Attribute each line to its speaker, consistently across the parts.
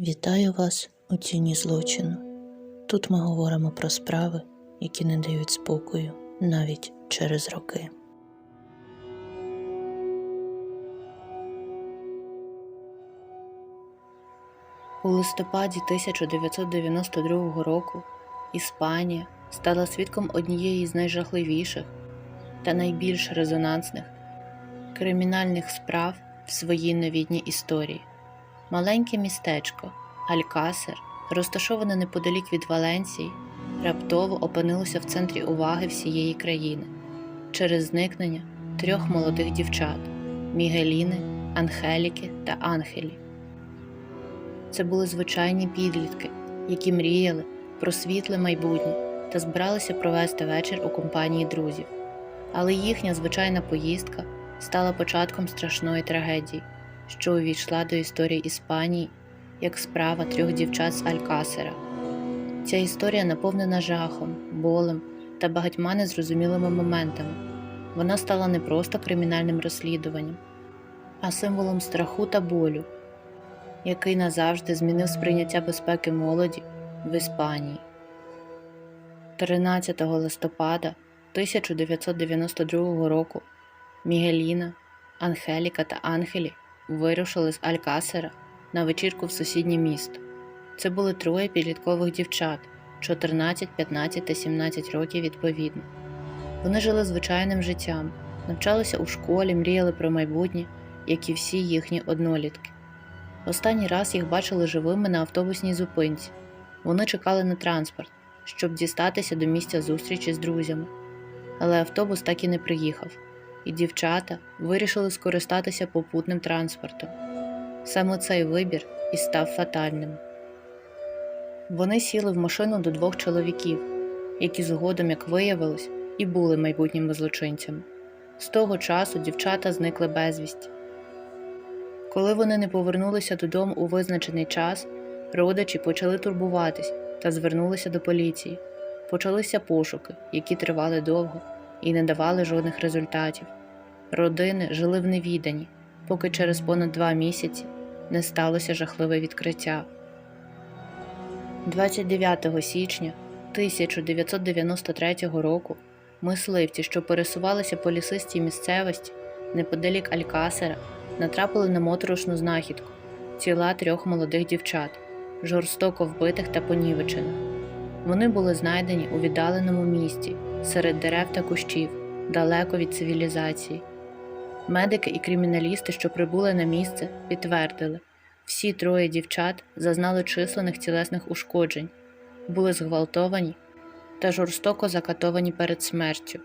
Speaker 1: Вітаю вас у тіні злочину. Тут ми говоримо про справи, які не дають спокою навіть через роки. У листопаді 1992 року Іспанія стала свідком однієї з найжахливіших та найбільш резонансних кримінальних справ в своїй новітній історії. Маленьке містечко Алькасер, розташоване неподалік від Валенції, раптово опинилося в центрі уваги всієї країни через зникнення трьох молодих дівчат Мігеліни, Анхеліки та Ангелі. Це були звичайні підлітки, які мріяли про світле майбутнє та збиралися провести вечір у компанії друзів. Але їхня звичайна поїздка стала початком страшної трагедії, що увійшла до історії Іспанії як справа трьох дівчат з Алькасера. Ця історія наповнена жахом, болем та багатьма незрозумілими моментами. Вона стала не просто кримінальним розслідуванням, а символом страху та болю, який назавжди змінив сприйняття безпеки молоді в Іспанії. 13 листопада 1992 року Мігеліна, Анхеліка та Ангелі вирушили з Алькасера на вечірку в сусіднє місто. Це були троє підліткових дівчат 14, 15 та 17 років відповідно. Вони жили звичайним життям, навчалися у школі, мріяли про майбутнє, як і всі їхні однолітки. Останній раз їх бачили живими на автобусній зупинці. Вони чекали на транспорт, щоб дістатися до місця зустрічі з друзями. Але автобус так і не приїхав, і дівчата вирішили скористатися попутним транспортом. Саме цей вибір і став фатальним. Вони сіли в машину до двох чоловіків, які згодом, як виявилось, і були майбутніми злочинцями. З того часу дівчата зникли безвісті. Коли вони не повернулися додому у визначений час, родичі почали турбуватись та звернулися до поліції. Почалися пошуки, які тривали довго і не давали жодних результатів. Родини жили в невіданні, поки через понад два місяці не сталося жахливе відкриття. 29 січня 1993 року мисливці, що пересувалися по лісистій місцевості неподалік Алькасера, натрапили на моторошну знахідку тіла трьох молодих дівчат, жорстоко вбитих та понівечених. Вони були знайдені у віддаленому місті серед дерев та кущів, далеко від цивілізації. Медики і криміналісти, що прибули на місце, підтвердили, всі троє дівчат зазнали численних тілесних ушкоджень, були зґвалтовані та жорстоко закатовані перед смертю.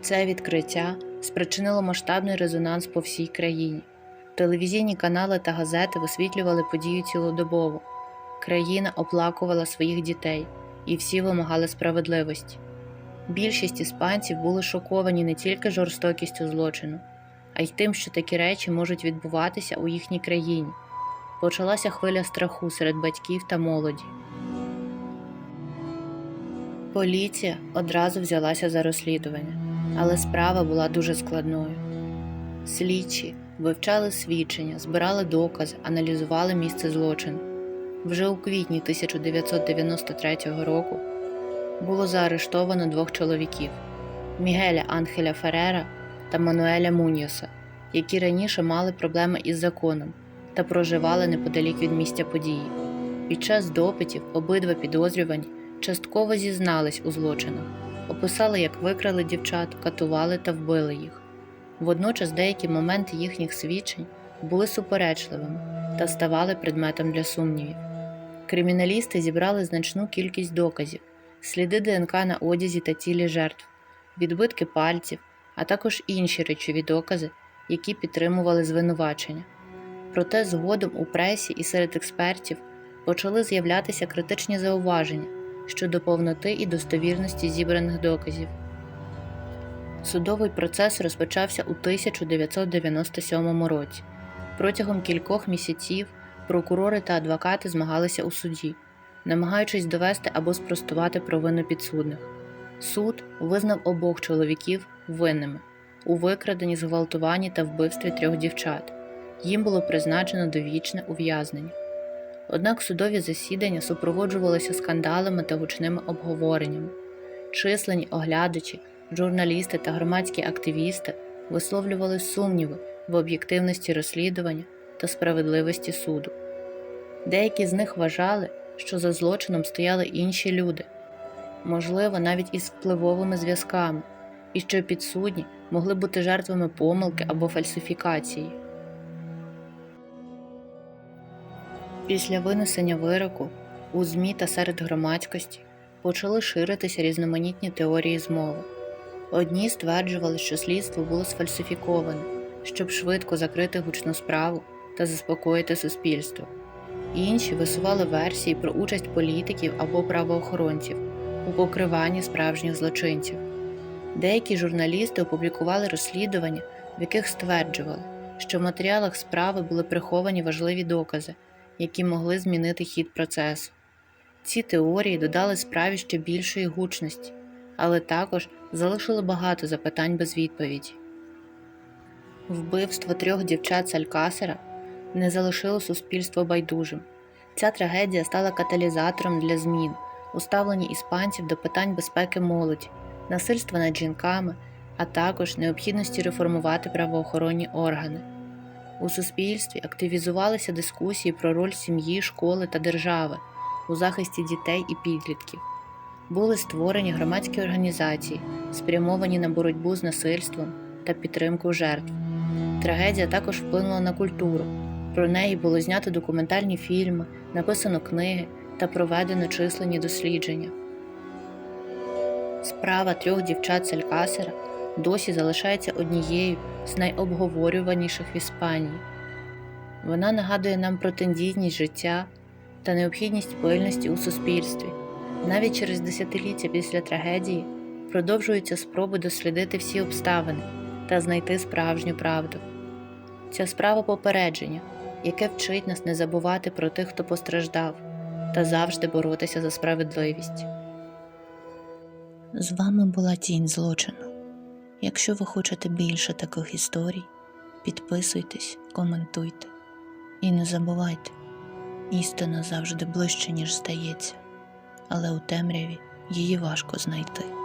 Speaker 1: Це відкриття спричинило масштабний резонанс по всій країні. Телевізійні канали та газети висвітлювали подію цілодобово. Країна оплакувала своїх дітей, і всі вимагали справедливості. Більшість іспанців були шоковані не тільки жорстокістю злочину, а й тим, що такі речі можуть відбуватися у їхній країні. Почалася хвиля страху серед батьків та молоді. Поліція одразу взялася за розслідування, але справа була дуже складною. Слідчі вивчали свідчення, збирали докази, аналізували місце злочину. Вже у квітні 1993 року було заарештовано двох чоловіків Мігеля Анхеля Ферера та Мануеля Муньоса, які раніше мали проблеми із законом та проживали неподалік від місця події. Під час допитів обидва підозрювані частково зізнались у злочинах, описали, як викрали дівчат, катували та вбили їх. Водночас деякі моменти їхніх свідчень були суперечливими та ставали предметом для сумнівів. Криміналісти зібрали значну кількість доказів, сліди ДНК на одязі та тілі жертв, відбитки пальців, а також інші речові докази, які підтримували звинувачення. Проте згодом у пресі і серед експертів почали з'являтися критичні зауваження щодо повноти і достовірності зібраних доказів. Судовий процес розпочався у 1997 році. Протягом кількох місяців прокурори та адвокати змагалися у суді, намагаючись довести або спростувати провину підсудних. Суд визнав обох чоловіків винними у викраденні, зґвалтуванні та вбивстві трьох дівчат. Їм було призначено довічне ув'язнення. Однак судові засідання супроводжувалися скандалами та гучними обговореннями. Численні оглядачі, журналісти та громадські активісти висловлювали сумніви в об'єктивності розслідування та справедливості суду. Деякі з них вважали, що за злочином стояли інші люди, можливо, навіть із впливовими зв'язками, і що підсудні могли бути жертвами помилки або фальсифікації. Після винесення вироку у ЗМІ та серед громадськості почали ширитися різноманітні теорії змови. Одні стверджували, що слідство було сфальсифіковане, щоб швидко закрити гучну справу та заспокоїти суспільство. Інші висували версії про участь політиків або правоохоронців у покриванні справжніх злочинців. Деякі журналісти опублікували розслідування, в яких стверджували, що в матеріалах справи були приховані важливі докази, які могли змінити хід процесу. Ці теорії додали справі ще більшої гучності, але також залишили багато запитань без відповіді. Вбивство трьох дівчат з Алькасера не залишило суспільство байдужим. Ця трагедія стала каталізатором для змін у ставленні іспанців до питань безпеки молоді, насильства над жінками, а також необхідності реформувати правоохоронні органи. У суспільстві активізувалися дискусії про роль сім'ї, школи та держави у захисті дітей і підлітків. Були створені громадські організації, спрямовані на боротьбу з насильством та підтримку жертв. Трагедія також вплинула на культуру. Про неї було знято документальні фільми, написано книги та проведено численні дослідження. Справа трьох дівчат з Алькасера досі залишається однією з найобговорюваніших в Іспанії. Вона нагадує нам про тендітність життя та необхідність пильності у суспільстві. Навіть через десятиліття після трагедії продовжуються спроби дослідити всі обставини та знайти справжню правду. Ця справа попередження, яке вчить нас не забувати про тих, хто постраждав, та завжди боротися за справедливість. З вами була тінь злочину. Якщо ви хочете більше таких історій, підписуйтесь, коментуйте і не забувайте, істина завжди ближче, ніж здається, але у темряві її важко знайти.